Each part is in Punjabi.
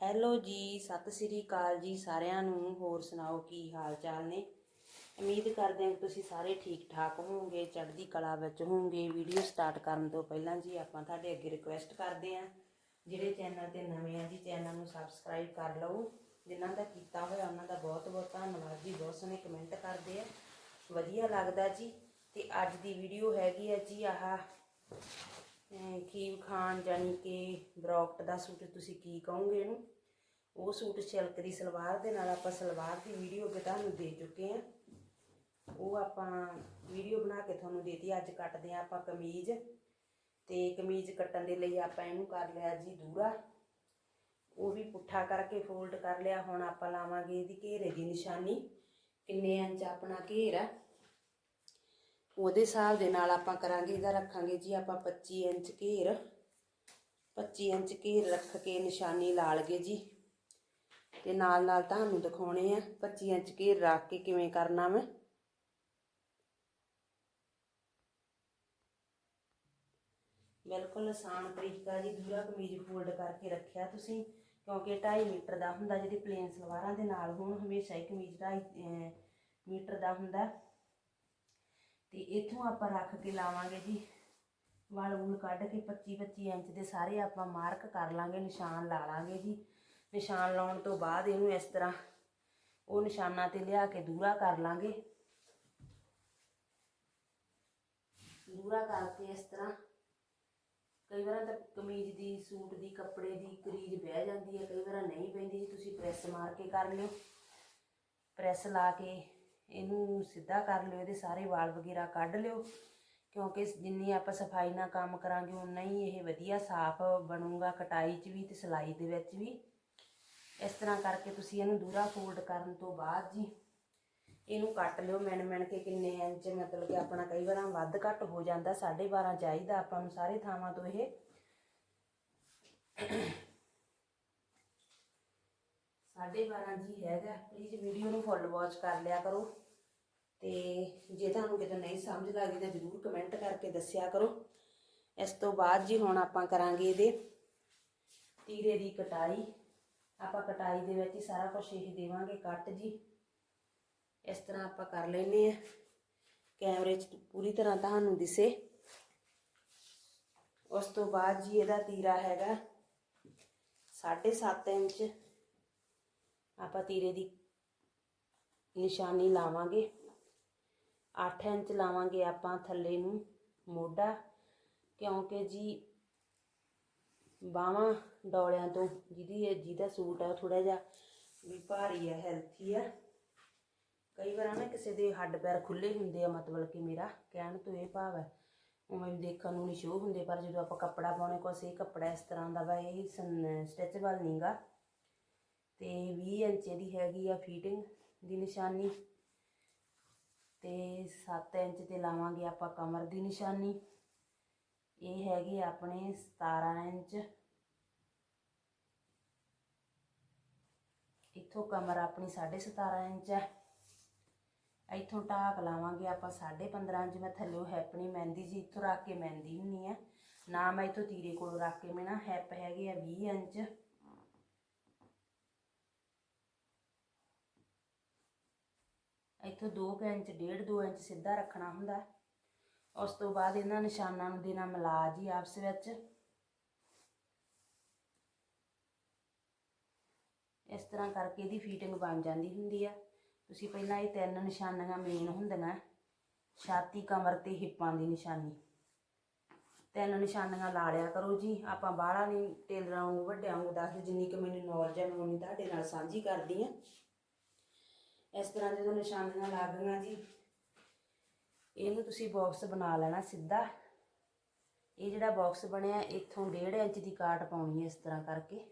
ਹੈਲੋ ਜੀ, ਸਤਿ ਸ੍ਰੀ ਅਕਾਲ ਜੀ ਸਾਰਿਆਂ ਨੂੰ, ਹੋਰ ਸੁਣਾਓ ਕੀ ਹਾਲ ਚਾਲ ਨੇ? ਉਮੀਦ ਕਰਦੇ ਹਾਂ ਕਿ ਤੁਸੀਂ ਸਾਰੇ ਠੀਕ ਠਾਕ ਹੋਵੋਗੇ, ਚੜ੍ਹਦੀ ਕਲਾ ਵਿੱਚ ਹੋਵੋਗੇ। ਵੀਡੀਓ ਸਟਾਰਟ ਕਰਨ ਤੋਂ ਪਹਿਲਾਂ ਜੀ ਆਪਾਂ ਤੁਹਾਡੇ ਅੱਗੇ ਰਿਕੁਐਸਟ ਕਰਦੇ ਹਾਂ, ਜਿਹੜੇ ਚੈਨਲ ਤੇ ਨਵੇਂ ਆ ਜੀ, ਚੈਨਲ ਨੂੰ ਸਬਸਕ੍ਰਾਈਬ ਕਰ ਲਓ। ਜਿਨ੍ਹਾਂ ਦਾ ਕੀਤਾ ਹੋਇਆ ਉਹਨਾਂ ਦਾ ਬਹੁਤ ਬਹੁਤ ਧੰਨਵਾਦ ਜੀ, ਬਹੁਤ ਸੋਹਣੇ ਕਮੈਂਟ ਕਰਦੇ ਆ। ਵਧੀਆ ਲੱਗਦਾ ਜੀ। ਤੇ ਅੱਜ ਦੀ ਵੀਡੀਓ ਹੈਗੀ ਆ ਜੀ ਆਹ ਅਹ ਖੀਵ ਖਾਨ ਜਾਨੀ ਕਿ ਬਰੋਕਟ ਦਾ ਸੂਟ ਤੁਸੀਂ ਕੀ ਕਹੋਗੇ ਇਹਨੂੰ? ਉਹ ਸੂਟ ਸਿਲਕ ਸਲਵਾਰ ਦੇ ਨਾਲ ਆਪਾਂ ਸਲਵਾਰ ਦੀ ਵੀਡੀਓ ਵੀ ਤੁਹਾਨੂੰ ਦੇ ਚੁੱਕੇ ਆ ਉਹ ਆਪਾਂ ਵੀਡੀਓ ਬਣਾ ਕੇ ਤੁਹਾਨੂੰ ਦੇਤੀ। ਅੱਜ ਕੱਟਦੇ ਆ ਆਪਾਂ ਕਮੀਜ਼ ਤੇ ਕਮੀਜ਼ ਕੱਟਣ ਦੇ ਲਈ ਆਪਾਂ ਇਹਨੂੰ ਕਰ ਲਿਆ ਜੀ ਦੂਰਾ। ਉਹ ਵੀ ਪੁੱਠਾ ਕਰਕੇ ਫੋਲਡ ਕਰ ਲਿਆ। ਹੁਣ ਆਪਾਂ ਲਾਵਾਂਗੇ ਇਹਦੀ ਘੇਰੇ ਦੀ ਨਿਸ਼ਾਨੀ। ਕਿੰਨੇ ਇੰਚ ਆਪਣਾ ਘੇਰ ਆ ਉਹਦੇ ਹਿਸਾਬ ਦੇ ਨਾਲ ਆਪਾਂ ਕਰਾਂਗੇ, ਇਹਦਾ ਰੱਖਾਂਗੇ ਜੀ ਆਪਾਂ 25 ਇੰਚ ਘੇਰ। 25 ਇੰਚ ਘੇਰ ਰੱਖ ਕੇ ਨਿਸ਼ਾਨੀ ਲਾ ਲਗੇ ਜੀ। ਤੇ ਨਾਲ ਨਾਲ ਤੁਹਾਨੂੰ ਦਿਖਾਉਣੇ ਆ 25 ਇੰਚ ਘੇਰ ਰੱਖ ਕੇ ਕਿਵੇਂ ਕਰਨਾ ਮੈਂ। ਬਿਲਕੁਲ ਆਸਾਨ ਤਰੀਕਾ ਜੀ ਦੂਰਾ ਕਮੀਜ਼ ਫੋਲਡ ਕਰਕੇ ਰੱਖਿਆ ਤੁਸੀਂ, ਕਿਉਂਕਿ 2.5 ਮੀਟਰ ਦਾ ਹੁੰਦਾ ਜਿਹੜੀ ਪਲੇਨ ਸਲਵਾਰਾਂ ਦੇ ਨਾਲ ਹੁਣ ਹਮੇਸ਼ਾ ਹੀ ਕਮੀਜ਼ 2.5 ਮੀਟਰ ਦਾ ਹੁੰਦਾ। ਤੇ ਇੱਥੋਂ ਆਪਾਂ ਰੱਖ ਕੇ ਲਾਵਾਂਗੇ ਜੀ। ਵਾਲ ਵੂਲ ਕੱਢ ਕੇ 25 25 ਇੰਚ ਦੇ ਸਾਰੇ ਆਪਾਂ ਮਾਰਕ ਕਰ ਲਾਂਗੇ, ਨਿਸ਼ਾਨ ਲਾ ਲਾਂਗੇ ਜੀ। ਨਿਸ਼ਾਨ ਲਾਉਣ ਤੋਂ ਬਾਅਦ ਇਹਨੂੰ ਇਸ ਤਰ੍ਹਾਂ ਉਹ ਨਿਸ਼ਾਨਾਂ ਤੇ ਲਿਆ ਕੇ ਦੂਰਾ ਕਰ ਲਾਂਗੇ। ਦੂਰਾ ਕਰਕੇ ਇਸ ਤਰ੍ਹਾਂ ਕਈ ਵਾਰ ਤਾਂ ਕਮੀਜ਼ ਦੀ, ਸੂਟ ਦੀ, ਕੱਪੜੇ ਦੀ ਕਰੀਜ਼ ਬਹਿ ਜਾਂਦੀ ਹੈ, ਕਈ ਵਾਰ ਨਹੀਂ ਪੈਂਦੀ ਜੀ। ਤੁਸੀਂ ਪ੍ਰੈਸ ਮਾਰ ਕੇ ਕਰ ਲਿਓ। ਪ੍ਰੈਸ ਲਾ ਕੇ ਇਹਨੂੰ ਸਿੱਧਾ ਕਰ ਲਿਓ, ਇਹਦੇ ਸਾਰੇ ਵਾਲ ਵਗੈਰਾ ਕੱਢ ਲਿਓ, ਕਿਉਂਕਿ ਜਿੰਨੀ ਆਪਾਂ ਸਫ਼ਾਈ ਨਾਲ ਕੰਮ ਕਰਾਂਗੇ ਉਨਾ ਹੀ ਇਹ ਵਧੀਆ ਸਾਫ਼ ਬਣੂਗਾ ਕਟਾਈ 'ਚ ਵੀ ਤੇ ਸਿਲਾਈ ਦੇ ਵਿੱਚ ਵੀ। ਇਸ ਤਰ੍ਹਾਂ ਕਰਕੇ ਤੁਸੀਂ ਇਹਨੂੰ ਦੂਰਾ ਫੋਲਡ ਕਰਨ ਤੋਂ ਬਾਅਦ ਜੀ ਇਹਨੂੰ ਕੱਟ ਲਿਓ ਮਿਣ ਮਿਣ ਕੇ ਕਿੰਨੇ ਇੰਚ, ਮਤਲਬ ਕਿ ਆਪਣਾ ਕਈ ਵਾਰਾਂ ਵੱਧ ਘੱਟ ਹੋ ਜਾਂਦਾ 12.5 ਚਾਹੀਦਾ ਆਪਾਂ ਨੂੰ ਸਾਰੇ ਥਾਵਾਂ ਤੋਂ ਇਹ। ਸਾਢੇ 12 ਜੀ ਹੈਗਾ। ਪਲੀਜ਼ ਵੀਡੀਓ ਨੂੰ ਫੁੱਲ ਵਾਚ ਕਰ ਲਿਆ ਕਰੋ। ਤੇ ਜੇ ਤੁਹਾਨੂੰ ਕਿਤੇ ਨਹੀਂ ਸਮਝ ਲੱਗਦੀ ਤਾਂ ਜ਼ਰੂਰ ਕਮੈਂਟ ਕਰਕੇ ਦੱਸਿਆ ਕਰੋ। ਇਸ ਤੋਂ ਬਾਅਦ ਜੀ ਹੁਣ ਆਪਾਂ ਕਰਾਂਗੇ ਇਹਦੇ ਤੀਰੇ ਦੀ ਕਟਾਈ। ਆਪਾਂ ਕਟਾਈ ਦੇ ਵਿੱਚ ਹੀ ਸਾਰਾ ਕੁਝ ਇਹ ਦੇਵਾਂਗੇ ਕੱਟ ਜੀ। ਇਸ ਤਰ੍ਹਾਂ ਆਪਾਂ ਕਰ ਲੈਨੇ ਆ ਕੈਮਰੇ 'ਚ ਪੂਰੀ ਤਰ੍ਹਾਂ ਤੁਹਾਨੂੰ ਦਿਸੇ। ਉਸ ਤੋਂ ਬਾਅਦ ਜੀ ਇਹਦਾ ਤੀਰਾ ਹੈਗਾ 7.5 ਇੰਚ। ਆਪਾਂ ਤੀਰੇ ਦੀ ਨਿਸ਼ਾਨੀ ਲਾਵਾਂਗੇ। 8 ਇੰਚ ਲਾਵਾਂਗੇ ਆਪਾਂ ਥੱਲੇ ਨੂੰ ਮੋਢਾ, ਕਿਉਂਕਿ ਜੀ ਬਾਹਾਂ ਡੋਲਿਆਂ ਤੋਂ ਜਿਹਦੀ ਜਿਹਦਾ ਸੂਟ ਆ ਥੋੜਾ ਜਿਹਾ ਵੀ ਭਾਰੀ ਆ ਹੈਲਥੀ ਆ। ਕਈ ਵਾਰ ਨਾ ਕਿਸੇ ਦੇ ਹੱਡ ਪੈਰ ਖੁੱਲੇ ਹੁੰਦੇ ਆ, ਮਤਲਬ ਕਿ ਮੇਰਾ ਕਹਿਣ ਤੋਂ ਇਹ ਭਾਵ ਹੈ ਉਵੇਂ ਦੇਖਣ ਨੂੰ ਨਹੀਂ ਸ਼ੋਅ ਹੁੰਦੇ, ਪਰ ਜਦੋਂ ਆਪਾਂ ਕੱਪੜਾ ਪਾਉਣੇ ਕੋਸ ਇਹ ਕੱਪੜਾ ਇਸ ਤਰ੍ਹਾਂ ਦਾ ਵਾ, ਇਹ ਸਟਿਚੇਬਲ ਨਹੀਂਗਾ ਤੇ 20 ਇੰਚ ਦੀ ਹੈਗੀ ਆ ਫੀਟਿੰਗ ਦੀ ਨਿਸ਼ਾਨੀ। ਤੇ 7 ਇੰਚ ਤੇ ਲਾਵਾਂਗੇ ਆਪਾਂ ਕਮਰ ਦੀ ਨਿਸ਼ਾਨੀ। ਇਹ ਹੈਗੀ ਆਪਣੇ 17 ਇੰਚ। ਇੱਥੋਂ ਕਮਰ ਆਪਣੀ 17.5 ਇੰਚ ਹੈ ਇੱਥੋਂ ਟਾਕ ਲਾਵਾਂਗੇ ਆਪਾਂ 15.5 ਇੰਚ। ਮੈਂ ਥੱਲੇ ਹੈਪਣੀ ਮਹਿੰਦੀ ਜੀ, ਇੱਥੋਂ ਰੱਖ ਕੇ ਮਹਿੰਦੀ ਹੁੰਨੀ ਆ। ਨਾ ਮੈਂ ਇੱਥੋਂ ਤੀਰੇ ਕੋਲ ਰੱਖ ਕੇ ਮੈਂ ਨਾ ਹੈਪ ਹੈਗੇ ਆ 20 ਇੰਚ। ਇੱਥੋਂ 2 ਇੰਚ, ਡੇਢ 2 ਇੰਚ ਸਿੱਧਾ ਰੱਖਣਾ ਹੁੰਦਾ। ਉਸ ਤੋਂ ਬਾਅਦ ਇਹਨਾਂ ਨਿਸ਼ਾਨਾਂ ਨੂੰ ਦੇਣਾ ਮਿਲਾ ਜੀ ਆਪਸ ਵਿੱਚ। ਇਸ ਤਰ੍ਹਾਂ ਕਰਕੇ ਇਹਦੀ ਫੀਟਿੰਗ ਬਣ ਜਾਂਦੀ ਹੁੰਦੀ ਆ। ਤੁਸੀਂ ਪਹਿਲਾਂ ਇਹ ਤਿੰਨ ਨਿਸ਼ਾਨੀਆਂ ਮੇਨ ਹੁੰਦੀਆਂ। ਛਾਤੀ, ਕਮਰ ਤੇ ਹਿੱਪਾਂ ਦੀ ਨਿਸ਼ਾਨੀ। ਤਿੰਨ ਨਿਸ਼ਾਨੀਆਂ ਲਾ ਲਿਆ ਕਰੋ ਜੀ। ਆਪਾਂ ਬਾਹਲਾ ਨਹੀਂ ਟੇਲਰਾਂ ਨੂੰ ਵੱਡਿਆਂ ਨੂੰ ਦੱਸਦੇ, ਜਿੰਨੀ ਕੁ ਮੈਨੂੰ ਨੌਲੇਜ ਹੈ ਮੈਂ ਉਨੀ ਤੁਹਾਡੇ ਨਾਲ ਸਾਂਝੀ ਕਰਦੀ ਆ। ਇਸ ਤਰ੍ਹਾਂ ਜਦੋਂ ਨਿਸ਼ਾਨੀਆਂ ਲੱਗ ਗਈਆਂ ਜੀ। ਇਹਨੂੰ ਤੁਸੀਂ ਬਾਕਸ ਬਣਾ ਲੈਣਾ ਸਿੱਧਾ। ਇਹ ਜਿਹੜਾ ਬਾਕਸ ਬਣਿਆ, ਇੱਥੋਂ 1.5 ਇੰਚ ਦੀ ਕਾਟ ਪਾਉਣੀ ਹੈ ਇਸ ਤਰ੍ਹਾਂ ਕਰਕੇ।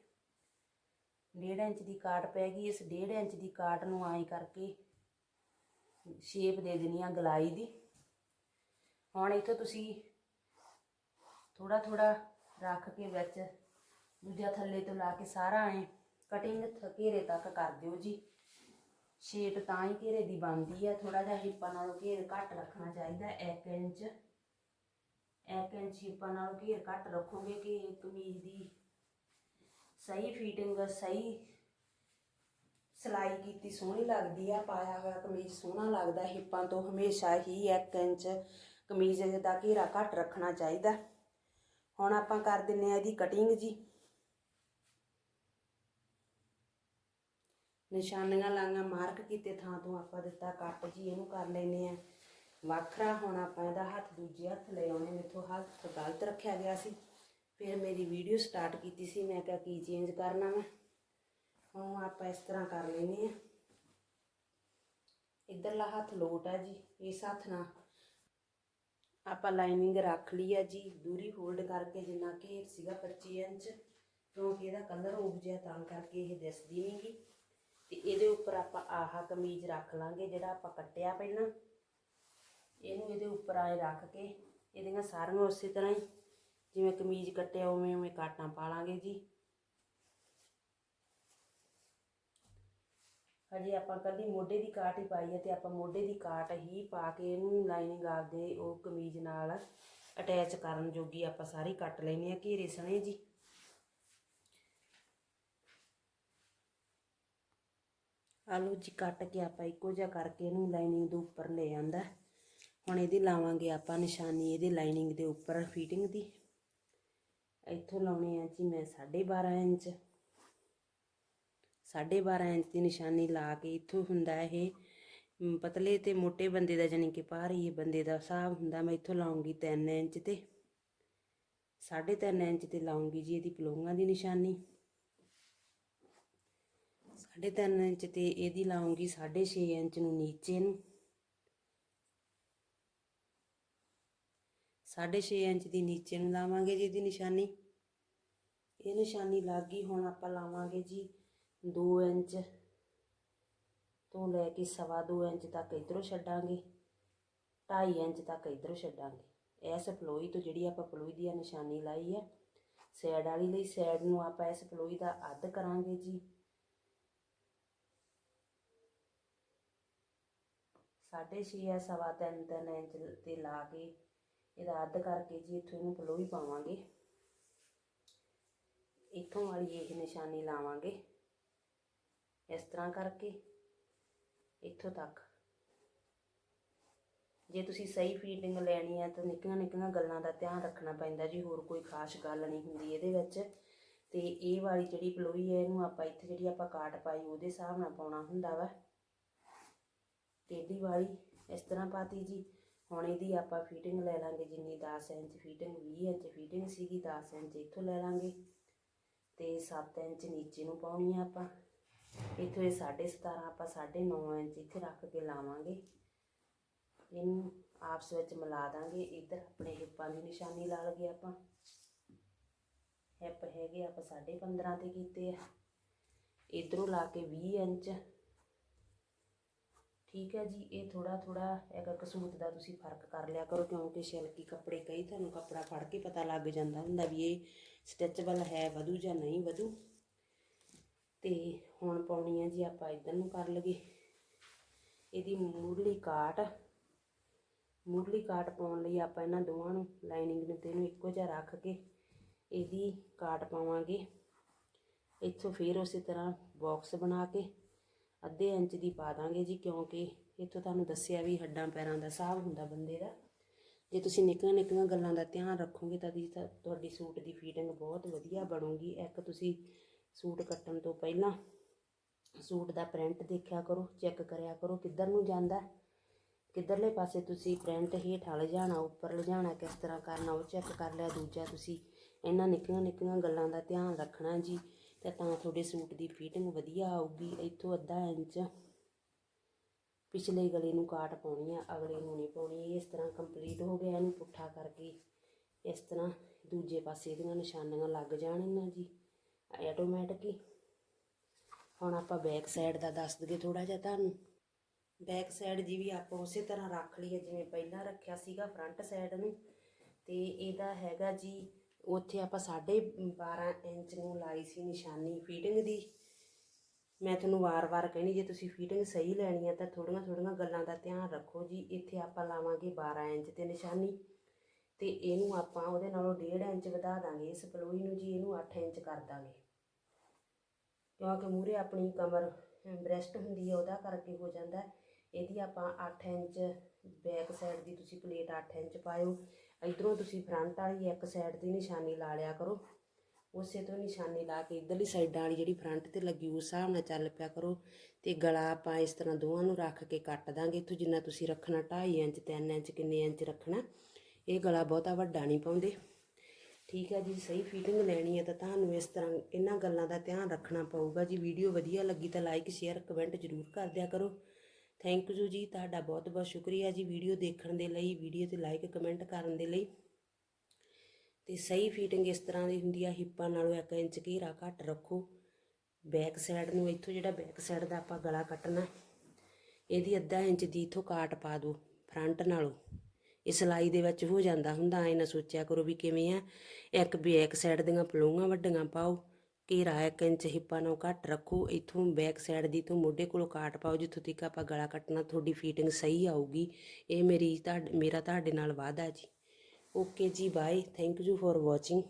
1.5 ਇੰਚ ਦੀ ਕਾਟ ਪੈ ਗਈ, ਇਸ 1.5 ਇੰਚ ਦੀ ਕਾਟ ਨੂੰ ਆਏ ਕਰਕੇ ਸ਼ੇਪ ਦੇ ਦੇਣੀ ਆ ਗਲਾਈ ਦੀ। ਹੁਣ ਇੱਥੋਂ ਤੁਸੀਂ ਥੋੜਾ ਥੋੜਾ ਰੱਖ ਕੇ ਵਿੱਚ ਦੂਜਾ ਥੱਲੇ ਤੋਂ ਲਾ ਕੇ ਸਾਰਾ ਐ ਕਟਿੰਗ ਘੇਰੇ ਤੱਕ ਕਰ ਦਿਓ ਜੀ। ਸ਼ੇਪ ਤਾਂ ਹੀ ਘੇਰੇ ਦੀ ਬਣਦੀ ਹੈ ਥੋੜਾ ਜਿਹਾ ਹਿੱਪਾਂ ਨਾਲੋਂ ਘੇਰ ਘੱਟ ਰੱਖਣਾ ਚਾਹੀਦਾ 1 ਇੰਚ। 1 ਇੰਚ ਹਿੱਪਾਂ ਨਾਲੋਂ ਘੇਰ ਘੱਟ ਰੱਖੋਗੇ ਕਿ ਕਮੀਜ਼ ਦੀ ਸਹੀ ਫਿਟਿੰਗ ਸਹੀ ਸਿਲਾਈ ਕੀਤੀ ਸੋਹਣੀ ਲੱਗਦੀ ਆ, ਪਾਇਆ ਹੋਇਆ ਕਮੀਜ਼ ਸੋਹਣਾ ਲੱਗਦਾ, ਹਿੱਪਾਂ ਤੋਂ ਹਮੇਸ਼ਾ ਹੀ 1 ਇੰਚ ਕਮੀਜ਼ ਦਾ ਘੇਰਾ ਘੱਟ ਰੱਖਣਾ ਚਾਹੀਦਾ। ਹੁਣ ਆਪਾਂ ਕਰ ਦਿੰਨੇ ਆ ਇਹਦੀ ਕਟਿੰਗ ਜੀ। ਨਿਸ਼ਾਨੀਆਂ ਲਾਈਆਂ, ਮਾਰਕ ਕੀਤੇ ਥਾਂ ਤੋਂ ਆਪਾਂ ਦਿੱਤਾ ਕੱਟ ਜੀ, ਇਹਨੂੰ ਕਰ ਲੈਨੇ ਆ ਵੱਖਰਾ ਹੁਣ ਆਪਾਂ ਇਹਦਾ ਹੱਥ ਦੂਜੇ ਹੱਥ ਲੈ ਆਉਣੇ, ਮੇਥੋਂ ਹੱਥ ਗਲਤ ਰੱਖਿਆ ਗਿਆ ਸੀ। ਫਿਰ ਮੇਰੀ ਵੀਡੀਓ ਸਟਾਰਟ ਕੀਤੀ ਸੀ, ਮੈਂ ਕਿਹਾ ਕੀ ਚੇਂਜ ਕਰਨਾ ਮੈਂ ਹੁਣ ਆਪਾਂ ਇਸ ਤਰ੍ਹਾਂ ਕਰ ਲੈਨੇ ਆ ਇਧਰਲਾ ਹੱਥ ਲੋਟ ਹੈ ਜੀ, ਇਸ ਹੱਥ ਨਾਲ। ਆਪਾਂ ਲਾਈਨਿੰਗ ਰੱਖ ਲਈ ਹੈ ਜੀ, ਦੂਰੀ ਹੋਲਡ ਕਰਕੇ ਜਿੰਨਾ ਘੇਰ ਸੀਗਾ 25 ਇੰਚ, ਕਿਉਂਕਿ ਇਹਦਾ ਕਲਰ ਉੱਗ ਤਾਂ ਕਰਕੇ ਇਹ ਦਿਸਦੀ ਨਹੀਂਗੀ ਤੇ ਇਹਦੇ ਉੱਪਰ ਆਪਾਂ ਆਹਾ ਕਮੀਜ਼ ਰੱਖ ਲਾਂਗੇ, ਜਿਹੜਾ ਆਪਾਂ ਕੱਟਿਆ ਪਹਿਲਾਂ। ਇਹਨੂੰ ਇਹਦੇ ਉੱਪਰ ਆਏ ਰੱਖ ਕੇ ਇਹਦੀਆਂ ਸਾਰੀਆਂ ਉਸੇ ਤਰ੍ਹਾਂ ਹੀ, ਜਿਵੇਂ ਕਮੀਜ਼ ਕੱਟਿਆ ਉਵੇਂ ਉਵੇਂ ਕਾਟਾਂ ਪਾ ਲਾਂਗੇ ਜੀ। ਹਜੇ ਆਪਾਂ ਕੱਲੀ ਮੋਢੇ ਦੀ ਕਾਟ ਹੀ ਪਾਈ ਹੈ ਤੇ ਆਪਾਂ ਮੋਢੇ ਦੀ ਕਾਟ ਹੀ ਪਾ ਕੇ ਇਹਨੂੰ ਲਾਈਨਿੰਗ ਆਪਦੇ ਉਹ ਕਮੀਜ਼ ਨਾਲ ਅਟੈਚ ਕਰਨ ਜੋਗੀ ਆਪਾਂ ਸਾਰੀ ਕੱਟ ਲੈਣੀ ਆ ਘੇਰੇ ਸਣੇ ਜੀ। ਆਲੂ ਜੀ, ਕੱਟ ਕੇ ਆਪਾਂ ਇੱਕੋ ਜਿਹਾ ਕਰਕੇ ਇਹਨੂੰ ਲਾਈਨਿੰਗ ਦੇ ਉੱਪਰ ਲੈ ਜਾਂਦਾ ਹੁਣ ਇਹਦੀ ਲਾਵਾਂਗੇ ਆਪਾਂ ਨਿਸ਼ਾਨੀ, ਇਹਦੇ ਲਾਈਨਿੰਗ ਦੇ ਉੱਪਰ ਫਿਟਿੰਗ ਦੀ। ਇੱਥੋਂ ਲਾਉਣੇ ਆ ਜੀ ਮੈਂ 12.5 ਇੰਚ। 12.5 ਇੰਚ ਦੀ ਨਿਸ਼ਾਨੀ ਲਾ ਕੇ ਇੱਥੋਂ ਹੁੰਦਾ ਇਹ ਪਤਲੇ ਤੇ ਮੋਟੇ ਬੰਦੇ ਦਾ ਜਾਨੀ ਕਿ ਭਾਰੀ ਬੰਦੇ ਦਾ ਹਿਸਾਬ ਹੁੰਦਾ, ਮੈਂ ਇੱਥੋਂ ਲਾਉਂਗੀ 3 ਇੰਚ ਤੇ। 3.5 ਇੰਚ ਤੇ ਲਾਉਂਗੀ ਜੀ ਇਹਦੀ ਪਲੋਂਗਾਂ ਦੀ ਨਿਸ਼ਾਨੀ। 3.5 ਇੰਚ ਤੇ ਇਹਦੀ ਲਾਉਂਗੀ 6.5 ਇੰਚ ਨੂੰ ਨੀਚੇ ਨੂੰ। 6.5 ਇੰਚ ਦੀ ਨੀਚੇ ਨੂੰ ਲਾਵਾਂਗੇ ਜੀ ਇਹਦੀ ਨਿਸ਼ਾਨੀ। ਇਹ ਨਿਸ਼ਾਨੀ ਲੱਗ ਗਈ, ਹੁਣ ਆਪਾਂ ਲਾਵਾਂਗੇ ਜੀ 2 ਇੰਚ ਤੋਂ ਲੈ ਕੇ ਸਵਾ 2 ਇੰਚ ਤੱਕ ਇਧਰੋਂ ਛੱਡਾਂਗੇ 2.5 ਇੰਚ ਤੱਕ ਇਧਰੋਂ ਛੱਡਾਂਗੇ। ਇਸ ਪਲੋਈ ਤੋਂ ਜਿਹੜੀ ਆਪਾਂ ਪਲੋਈ ਦੀ ਆ ਨਿਸ਼ਾਨੀ ਲਾਈ ਹੈ ਸਾਈਡ ਵਾਲੀ ਲਈ ਸਾਈਡ ਨੂੰ ਆਪਾਂ ਇਸ ਪਲੋਈ ਦਾ ਅੱਧ ਕਰਾਂਗੇ ਜੀ। ਸਾਢੇ ਛੇ ਆ, ਸਵਾ ਤਿੰਨ ਤਿੰਨ ਇੰਚ ਤੇ ਲਾ ਕੇ ਇਹਦਾ ਅੱਧ ਕਰਕੇ ਜੀ ਇੱਥੋਂ ਇਹਨੂੰ ਪਲੋਈ ਪਾਵਾਂਗੇ। ਇੱਥੋਂ ਵਾਲੀ ਇਹ ਨਿਸ਼ਾਨੀ ਲਾਵਾਂਗੇ ਇਸ ਤਰ੍ਹਾਂ ਕਰਕੇ ਇੱਥੋਂ ਤੱਕ। ਜੇ ਤੁਸੀਂ ਸਹੀ ਫੀਟਿੰਗ ਲੈਣੀ ਹੈ ਤਾਂ ਨਿੱਕੀਆਂ ਨਿੱਕੀਆਂ ਗੱਲਾਂ ਦਾ ਧਿਆਨ ਰੱਖਣਾ ਪੈਂਦਾ ਜੀ, ਹੋਰ ਕੋਈ ਖਾਸ ਗੱਲ ਨਹੀਂ ਹੁੰਦੀ ਇਹਦੇ ਵਿੱਚ। ਤੇ ਇਹ ਵਾਲੀ ਜਿਹੜੀ ਪਲੋਈ ਹੈ ਇਹਨੂੰ ਆਪਾਂ ਇੱਥੇ ਜਿਹੜੀ ਆਪਾਂ ਕਾਟ ਪਾਈ ਉਹਦੇ ਹਿਸਾਬ ਨਾਲ ਪਾਉਣਾ ਹੁੰਦਾ ਵਾ। ਟੇਢੀ ਵਾਲੀ, ਇਸ ਤਰ੍ਹਾਂ ਪਾਤੀ ਜੀ। ਹੁਣ ਇਹਦੀ ਆਪਾਂ ਫਿਟਿੰਗ ਲੈ ਲਾਂਗੇ ਜਿੰਨੀ 10 ਇੰਚ ਫਿਟਿੰਗ 20 ਇੰਚ ਫਿਟਿੰਗ ਸੀਗੀ 10 ਇੰਚ ਇੱਥੋਂ ਲੈ ਲਾਂਗੇ। ਤੇ 7 ਇੰਚ ਨੀਚੇ ਨੂੰ ਪਾਉਣੀ ਆ ਆਪਾਂ। ਇੱਥੋਂ ਇਹ 17.5 ਆਪਾਂ 9.5 ਇੰਚ ਇੱਥੇ ਰੱਖ ਕੇ ਲਾਵਾਂਗੇ। ਇਹਨੂੰ ਆਪਸ ਵਿੱਚ ਮਿਲਾ ਦਾਂਗੇ। ਇੱਧਰ ਆਪਣੇ ਹਿੱਪਾਂ ਦੀ ਨਿਸ਼ਾਨੀ ਲਾ ਲਗੇ ਆਪਾਂ। ਹਿੱਪ ਹੈਗੇ ਆਪਾਂ 15.5 ਤੇ ਕੀਤੇ ਆ। ਇਧਰੋਂ ਲਾ ਕੇ 20 ਇੰਚ ਠੀਕ ਹੈ ਜੀ, ਇਹ ਥੋੜਾ ਥੋੜਾ ਇੱਕ ਕਸੂਤ ਦਾ ਤੁਸੀਂ ਫ਼ਰਕ ਕਰ ਲਿਆ ਕਰੋ, ਕਿਉਂਕਿ ਸਿਲਕੀ ਕੱਪੜੇ ਕਈ ਤੁਹਾਨੂੰ ਕੱਪੜਾ ਫੜ ਕੇ ਪਤਾ ਲੱਗ ਜਾਂਦਾ ਹੁੰਦਾ ਵੀ ਇਹ ਸਟਿਚੇਬਲ ਹੈ, ਵਧੂ ਜਾਂ ਨਹੀਂ ਵਧੂ। ਤੇ ਹੁਣ ਪਾਉਣੀ ਹੈ ਜੀ ਆਪਾਂ ਇਧਰ ਨੂੰ ਕਰ ਲਗੇ ਇਹਦੀ ਮੂਰਲੀ ਕਾਟ ਮੂਰਲੀ ਕਾਟ ਪਾਉਣ ਲਈ ਆਪਾਂ ਇਹਨਾਂ ਦੋਵਾਂ ਨੂੰ ਲਾਈਨਿੰਗ ਨੂੰ ਤੇ ਇਹਨੂੰ ਇੱਕੋ ਜਿਹਾ ਰੱਖ ਕੇ ਇਹਦੀ ਕਾਟ ਪਾਵਾਂਗੇ। ਇੱਥੋਂ ਫਿਰ ਉਸੇ ਤਰ੍ਹਾਂ ਬਾਕਸ ਬਣਾ ਕੇ ਅੱਧੇ ਇੰਚ ਦੀ ਪਾ ਦਾਂਗੇ ਜੀ, ਕਿਉਂਕਿ ਇੱਥੋਂ ਤੁਹਾਨੂੰ ਦੱਸਿਆ ਵੀ ਹੱਡਾਂ ਪੈਰਾਂ ਦਾ ਹਿਸਾਬ ਹੁੰਦਾ ਬੰਦੇ ਦਾ। ਜੇ ਤੁਸੀਂ ਨਿੱਕੀਆਂ ਨਿੱਕੀਆਂ ਗੱਲਾਂ ਦਾ ਧਿਆਨ ਰੱਖੋਗੇ ਤਾਂ ਦੀ ਤੁਹਾਡੀ ਸੂਟ ਦੀ ਫਿਟਿੰਗ ਬਹੁਤ ਵਧੀਆ ਬਣੂਗੀ। ਇੱਕ ਤੁਸੀਂ ਸੂਟ ਕੱਟਣ ਤੋਂ ਪਹਿਲਾਂ ਸੂਟ ਦਾ ਪ੍ਰਿੰਟ ਦੇਖਿਆ ਕਰੋ ਚੈੱਕ ਕਰਿਆ ਕਰੋ ਕਿੱਧਰ ਨੂੰ ਜਾਂਦਾ ਕਿੱਧਰਲੇ ਪਾਸੇ ਤੁਸੀਂ ਪ੍ਰਿੰਟ ਹੇਠਾਂ ਲਿਜਾਣਾ, ਉੱਪਰ ਲਿਜਾਣਾ, ਕਿਸ ਤਰ੍ਹਾਂ ਕਰਨਾ, ਉਹ ਚੈੱਕ ਕਰ ਲਿਆ। ਦੂਜਾ ਤੁਸੀਂ ਇਹਨਾਂ ਨਿੱਕੀਆਂ ਨਿੱਕੀਆਂ ਗੱਲਾਂ ਦਾ ਧਿਆਨ ਰੱਖਣਾ ਜੀ। ਤੇ ਤਾਂ ਤੁਹਾਡੇ ਸੂਟ ਦੀ ਫਿਟਿੰਗ ਵਧੀਆ ਆਊਗੀ, ਇੱਥੋਂ ਅੱਧਾ ਇੰਚ ਪਿਛਲੇ ਗਲੇ ਨੂੰ ਕਾਟ ਪਾਉਣੀ ਆ, ਅਗਲੇ ਨੂੰ ਨਹੀਂ ਪਾਉਣੀ ਇਸ ਤਰ੍ਹਾਂ ਕੰਪਲੀਟ ਹੋ ਗਿਆ ਇਹਨੂੰ ਪੁੱਠਾ ਕਰਕੇ, ਇਸ ਤਰ੍ਹਾਂ ਦੂਜੇ ਪਾਸੇ ਇਹਦੀਆਂ ਨਿਸ਼ਾਨੀਆਂ ਲੱਗ ਜਾਣਗੀਆਂ ਜੀ ਆਟੋਮੈਟਿਕ ਹੀ। ਹੁਣ ਆਪਾਂ ਬੈਕ ਸਾਈਡ ਦਾ ਦੱਸ ਦਈਏ ਥੋੜਾ ਜਿਹਾ ਤੁਹਾਨੂੰ। ਬੈਕ ਸਾਈਡ ਜੀ ਵੀ ਆਪਾਂ ਉਸੇ ਤਰ੍ਹਾਂ ਰੱਖ ਲਈਏ ਜਿਵੇਂ ਪਹਿਲਾਂ ਰੱਖਿਆ ਸੀਗਾ ਫਰੰਟ ਸਾਈਡ ਨੂੰ, ਤੇ ਇਹਦਾ ਹੈਗਾ ਜੀ ਉੱਥੇ ਆਪਾਂ 12.5 ਇੰਚ ਨੂੰ ਲਾਈ ਸੀ ਨਿਸ਼ਾਨੀ ਫੀਟਿੰਗ ਦੀ। ਮੈਂ ਤੁਹਾਨੂੰ ਵਾਰ-ਵਾਰ ਕਹਿਣੀ, ਜੇ ਤੁਸੀਂ ਫਿਟਿੰਗ ਸਹੀ ਲੈਣੀ ਹੈ ਤਾਂ ਥੋੜੀਆਂ ਥੋੜੀਆਂ ਗੱਲਾਂ ਦਾ ਧਿਆਨ ਰੱਖੋ ਜੀ। ਇੱਥੇ ਆਪਾਂ ਲਾਵਾਂਗੇ 12 ਇੰਚ ਤੇ ਨਿਸ਼ਾਨੀ ਤੇ ਇਹਨੂੰ ਆਪਾਂ ਉਹਦੇ ਨਾਲੋਂ 1.5 ਇੰਚ ਵਧਾ ਦਾਂਗੇ ਇਸ ਪਲੋਈ ਨੂੰ ਜੀ, ਇਹਨੂੰ 8 ਇੰਚ ਕਰ ਦਾਂਗੇ। ਕਿਉਂਕਿ ਮੂਰੇ ਆਪਣੀ ਕਮਰ ਬ੍ਰੈਸਟ ਹੁੰਦੀ ਹੈ ਉਹਦਾ ਕਰਕੇ ਹੋ ਜਾਂਦਾ। ਇਹਦੀ ਆਪਾਂ 8 ਇੰਚ ਬੈਕ ਸਾਈਡ ਦੀ ਤੁਸੀਂ ਪਲੇਟ 8 ਇੰਚ ਪਾਇਓ। ਇਧਰੋਂ ਤੁਸੀਂ ਫਰੰਟ ਵਾਲੀ ਇੱਕ ਸਾਈਡ ਦੀ ਨਿਸ਼ਾਨੀ ਲਾ ਲਿਆ ਕਰੋ। ਉਸੇ ਤੋਂ ਨਿਸ਼ਾਨੀ ਲਾ ਕੇ ਇਧਰਲੀ ਸਾਈਡਾਂ ਵਾਲੀ ਜਿਹੜੀ ਫਰੰਟ ਤੇ ਲੱਗੀ ਉਸ ਹਿਸਾਬ ਨਾਲ ਚੱਲ ਪਿਆ ਕਰੋ ਤੇ ਗਲਾ ਆਪਾਂ ਇਸ ਤਰ੍ਹਾਂ ਦੋਵਾਂ ਨੂੰ ਰੱਖ ਕੇ ਕੱਟ ਦਾਂਗੇ। ਇੱਥੋਂ ਜਿੰਨਾ ਤੁਸੀਂ ਰੱਖਣਾ 2.5 ਇੰਚ 3 ਇੰਚ, ਕਿੰਨੇ ਇੰਚ ਰੱਖਣਾ, ਇਹ ਗਲਾ ਬਹੁਤਾ ਵੱਡਾ ਨਹੀਂ ਪਾਉਂਦੇ। ਠੀਕ ਹੈ ਜੀ, ਸਹੀ ਫਿਟਿੰਗ ਲੈਣੀ ਹੈ ਤਾਂ ਤੁਹਾਨੂੰ ਇਸ ਤਰ੍ਹਾਂ ਇਹਨਾਂ ਗੱਲਾਂ ਦਾ ਧਿਆਨ ਰੱਖਣਾ ਪਊਗਾ ਜੀ। ਵੀਡੀਓ ਵਧੀਆ ਲੱਗੀ ਤਾਂ ਲਾਈਕ ਸ਼ੇਅਰ ਕਮੈਂਟ ਜ਼ਰੂਰ ਕਰ ਦਿਆ ਕਰੋ। ਥੈਂਕ ਯੂ ਜੀ, ਤੁਹਾਡਾ ਬਹੁਤ ਬਹੁਤ ਸ਼ੁਕਰੀਆ ਜੀ ਵੀਡੀਓ ਦੇਖਣ ਦੇ ਲਈ ਵੀਡੀਓ ਤੇ ਲਾਈਕ ਕਮੈਂਟ ਕਰਨ ਦੇ ਲਈ। ਤੇ ਸਹੀ ਫਿਟਿੰਗ ਇਸ ਤਰ੍ਹਾਂ ਦੀ ਹੁੰਦੀ ਆ ਹਿੱਪਾਂ ਨਾਲੋਂ 1 ਇੰਚ ਘੇਰਾ ਘੱਟ ਰੱਖੋ। ਬੈਕ ਸਾਈਡ ਨੂੰ ਇੱਥੋਂ ਜਿਹੜਾ ਬੈਕ ਸਾਈਡ ਦਾ ਆਪਾਂ ਗਲਾ ਕੱਟਣਾ, ਇਹਦੀ ਅੱਧਾ ਇੰਚ ਦੀ ਇੱਥੋਂ ਕਾਟ ਪਾ ਦਿਓ ਫਰੰਟ ਨਾਲੋਂ। ਇਹ ਸਿਲਾਈ ਦੇ ਵਿੱਚ ਹੋ ਜਾਂਦਾ ਹੁੰਦਾ, ਐ ਨਾ ਸੋਚਿਆ ਕਰੋ ਵੀ ਕਿਵੇਂ ਆ। ਇੱਕ ਬੈਕ ਸਾਈਡ ਦੀਆਂ ਪਲੂਆਂ ਵੱਡੀਆਂ ਪਾਓ ਘੇਰਾ ਇੱਕ ਇੰਚ ਹਿੱਪਾਂ ਨੂੰ ਘੱਟ ਰੱਖੋ, ਇੱਥੋਂ ਬੈਕ ਸਾਈਡ ਦੀ ਤੋਂ ਮੋਢੇ ਕੋਲੋਂ ਕਾਟ ਪਾਓ, ਜਿੱਥੋਂ ਤੱਕ ਆਪਾਂ ਗਲਾ ਕੱਟਣਾ, ਤੁਹਾਡੀ ਫਿਟਿੰਗ ਸਹੀ ਆਊਗੀ। ਇਹ ਮੇਰੀ ਤੁਹਾਡੇ, ਮੇਰਾ ਤੁਹਾਡੇ ਨਾਲ ਵਾਅਦਾ ਜੀ। ਓਕੇ ਜੀ bye thank you for watching